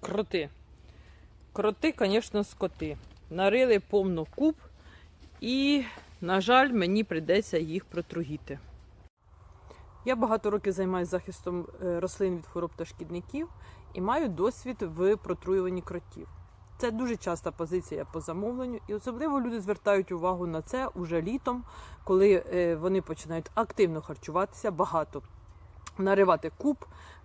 Кроти. Кроти, звісно, скоти. Нарили повно куб, і, на жаль, мені прийдеться їх протругіти. Я багато років займаюся захистом е, рослин від хвороб та шкідників і маю досвід в протруюванні кротів. Це дуже часта позиція по замовленню, і особливо люди звертають увагу на це уже літом, коли е, вони починають активно харчуватися, багато наривати куб,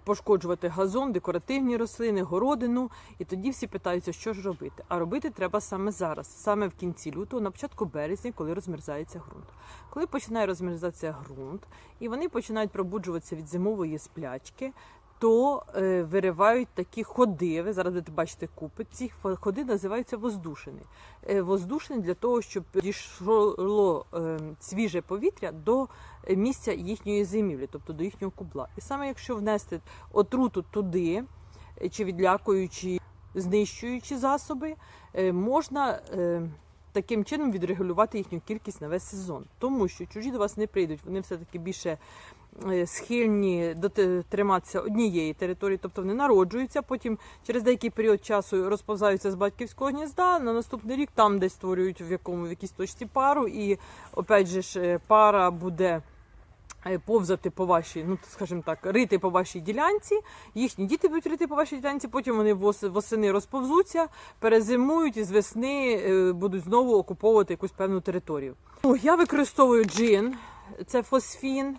пошкоджувати газон, декоративні рослини, городину. І тоді всі питаються, що ж робити. А робити треба саме зараз, саме в кінці лютого, на початку березня, коли розмерзається ґрунт. Коли починає розмерзатися ґрунт, і вони починають пробуджуватися від зимової сплячки. То е, виривають такі ходи. Ви зараз будете бачити купи. Ці ходи називаються воздушини. Е, воздушини для того, щоб дійшло е, свіже повітря до місця їхньої зимівлі, тобто до їхнього кубла. І саме якщо внести отруту туди, е, чи відлякуючи, знищуючи засоби, е, можна е, таким чином відрегулювати їхню кількість на весь сезон. Тому що чужі до вас не прийдуть, вони все-таки більше е, схильні доти- триматися однієї території, тобто вони народжуються, потім через деякий період часу розповзаються з батьківського гнізда. На наступний рік там десь створюють в якому в якійсь точці пару, і опять же ж е, пара буде. е, Повзати по вашій, ну скажімо так, рити по вашій ділянці. Їхні діти будуть рити по вашій ділянці. Потім вони вос- восени розповзуться, перезимують і з весни е, будуть знову окуповувати якусь певну територію. Ну, я використовую джин, це фосфін.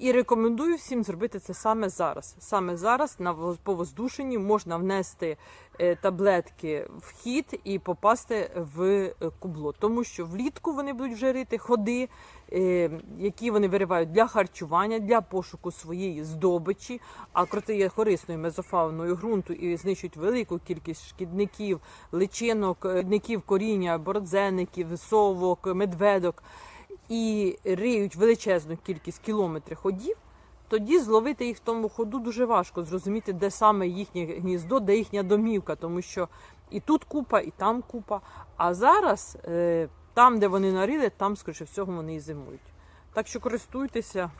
І рекомендую всім зробити це саме зараз. Саме зараз на воз- по воздушенні можна внести е, таблетки в хід і попасти в е, кубло, тому що влітку вони будуть вже рити ходи, е, які вони виривають для харчування, для пошуку своєї здобичі. А кроти є корисною мезофауною ґрунту і знищують велику кількість шкідників, личинок, шкідників коріння, бородзенників, совок, медведок і риють величезну кількість кілометрів ходів, тоді зловити їх в тому ходу дуже важко зрозуміти, де саме їхнє гніздо, де їхня домівка, тому що і тут купа, і там купа. А зараз е, там, де вони нарили, там, скоріше всього, вони і зимують. Так що користуйтеся,